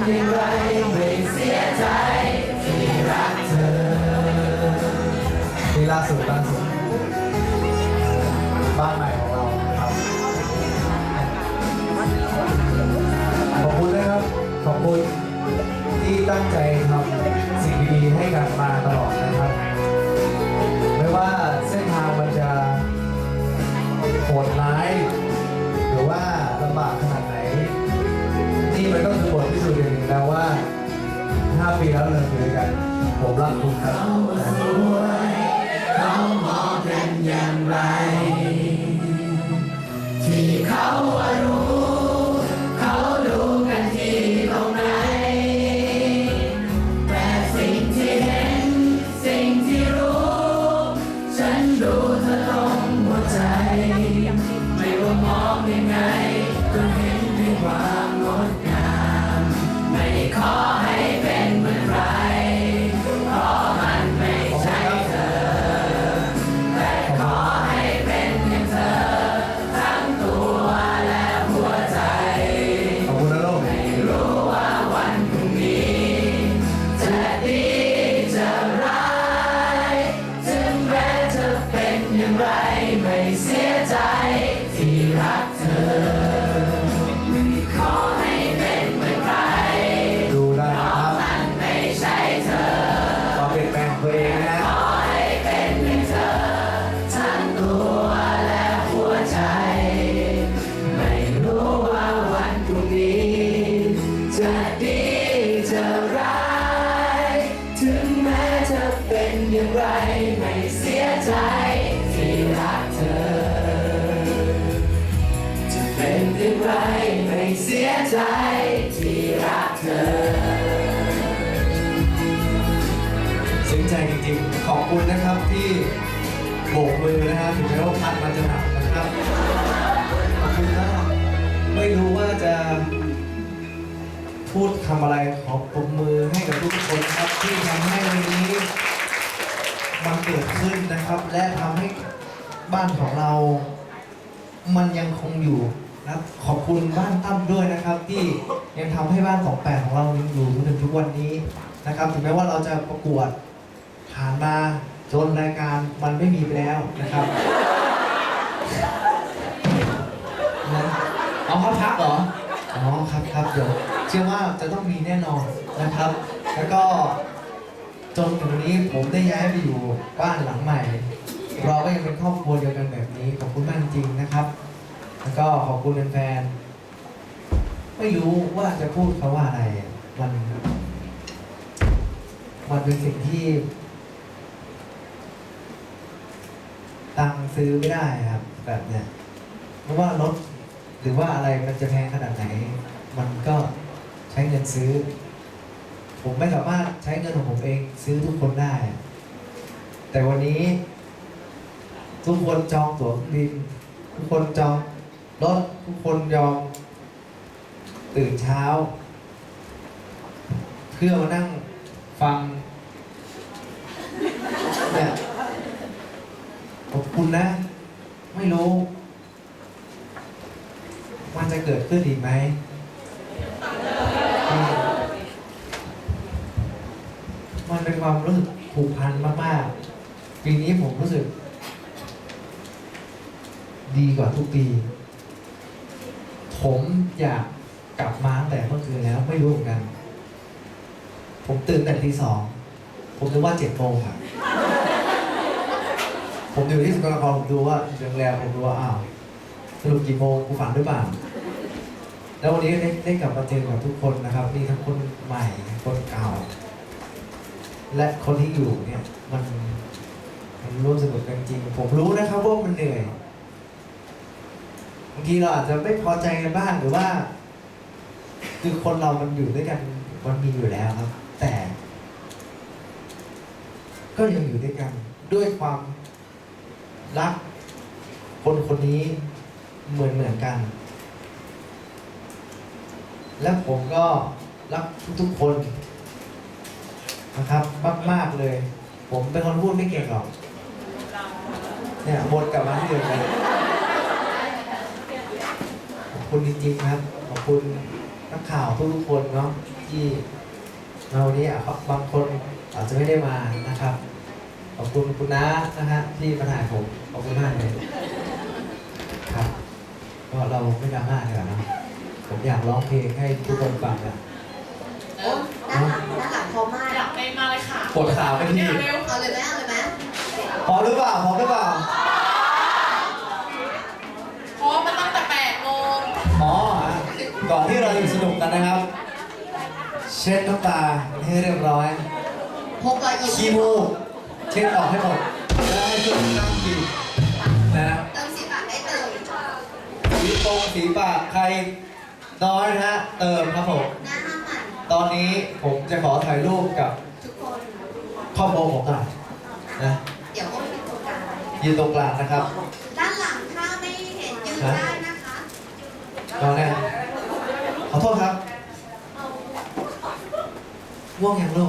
เสีล่าสุดล่าสุดบ้านใหม่ ปีแล้วเลยู่ด้วยกันผมรักคุณครับเขามองเป็นอย่างไร จะดีจะร้าย ถึงแม้จะเป็นอย่างไรไม่เสียใจที่รักเธอ จะเป็นอย่างไรไม่เสียใจที่รักเธอซึ้งใจจริงๆ ขอบคุณนะครับที่โบกมือนะฮะถึงแม้ว่าพัดมันจะหนักนะครับ ขอบคุณมากไม่รู้ว่าจะ พูดคำอะไรขอปรบมือให้กับทุกคนครับที่ทำให้วันนี้มันเกิดขึ้นนะครับ และทำให้บ้านของเรา มันยังคงอยู่นะครับขอบคุณบ้านตั้มด้วยนะครับ ที่ยังทำให้บ้านของแปดของเรายังอยู่จนถึงทุกวันนี้นะครับ ถึงแม้ว่าเราจะประกวดผ่านมาจนรายการมันไม่มีไปแล้วนะครับนะเอาเขาพักเหรอ อ๋อครับครับเดี๋ยวเชื่อว่าจะต้องมีแน่นอนนะครับ แล้วก็จนถึงวันนี้ผมได้ย้ายไปอยู่บ้านหลังใหม่ เราก็ยังเป็นครอบครัวเดียวกันแบบนี้ขอบคุณมากจริงๆนะครับ แล้วก็ขอบคุณแฟนๆไม่รู้ว่าจะพูดคาว่าอะไรมันมันเป็นสิ่งที่ตังค์ซื้อไม่ได้ครับ แบบเนี้ยไม่ว่ารถ หรือว่าอะไรมันจะแพงขนาดไหน มันก็ใช้เงินซื้อ ผมไม่สามารถใช้เงินของผมเองซื้อทุกคนได้ แต่วันนี้ ทุกคนจองตั๋วบิน ทุกคนจองรถทุกคนยอมตื่นเช้า เพื่อมานั่งฟังเนี่ยขอบคุณนะ ไม่รู้ จะเกิดขึ้นอีกไหมมันเป็นความรู้สึกผูกพันมากๆ ปีนี้ผมรู้สึก ดีกว่าทุกปี ผมอยากกลับมาตั้งแต่เมื่อคืนแล้วไม่รู้เหมือนกัน ผมตื่นแต่ตีสอง ผมนึกว่าเจ็ดโมงครับผมอยู่ที่สกลนครผมดูว่าโรงแรมผมดูว่าอ้าวสรุปกี่โมงกูฝันหรือเปล่า แล้ววันนี้ได้ได้กลับมาเจอกับทุกคนนะครับ มีทั้งคนใหม่คนเก่า และคนที่อยู่เนี่ยมันมันร่วมสนุกกันจริง ผมรู้นะครับว่ามันเหนื่อยบางทีเราอาจจะไม่พอใจกันบ้างหรือว่า คือคนเรามันอยู่ด้วยกันมันมีอยู่แล้วครับ แต่ ก็ยังอยู่ด้วยกัน ด้วยความรักคนคนนี้เหมือนเหมือนกัน และผมก็รักทุกๆคนนะครับมาก ๆ เลย ผมเป็นคนพูดไม่เก่งหรอก เนี่ยวนกลับมาที่เดิมเลยขอบคุณจริงๆครับ ขอบคุณนักข่าวทุกๆคนเนาะที่มาวันนี้อะครับบางคนอาจจะไม่ได้มานะครับ ขอบคุณคุณน้านะฮะที่มาถ่ายผมขอบคุณมากเลยครับก็เราไม่ดราม่าดีกว่าเนะ ผมอยากร้องเพลงให้ทุกคนฟังอะเออด้านหลังด้านหลังพอมมากลับไปมาเลยค่ะปวดขาไปทีเร็วเอาเลยไหมเอาเลยไหมพอหรือเปล่าพอหรือเปล่าพอมมาตั้งแต่แปดโมงอ๋อก่อนที่เราจะสนุกกันนะครับ เช็ดน้ำตาให้เรียบร้อยพกรอยยิ้มขี้มูเช็ดออกให้หมดแล้วให้สุดนั่งกินนะเติมสีปากให้เติมสีตปงสีปากใคร น้อยนะฮะเติมครับผม หน้าห้ามมันตอนนี้ผมจะขอถ่ายรูปกับทุกคนครอบครัวผมก่อนนะเดี๋ยวอ้นเป็นตัวกลางยืนตรงกลางนะครับด้านหลังถ้าไม่เห็นยืนได้นะคะนอนแน่ขอโทษครับง่วงยังลูก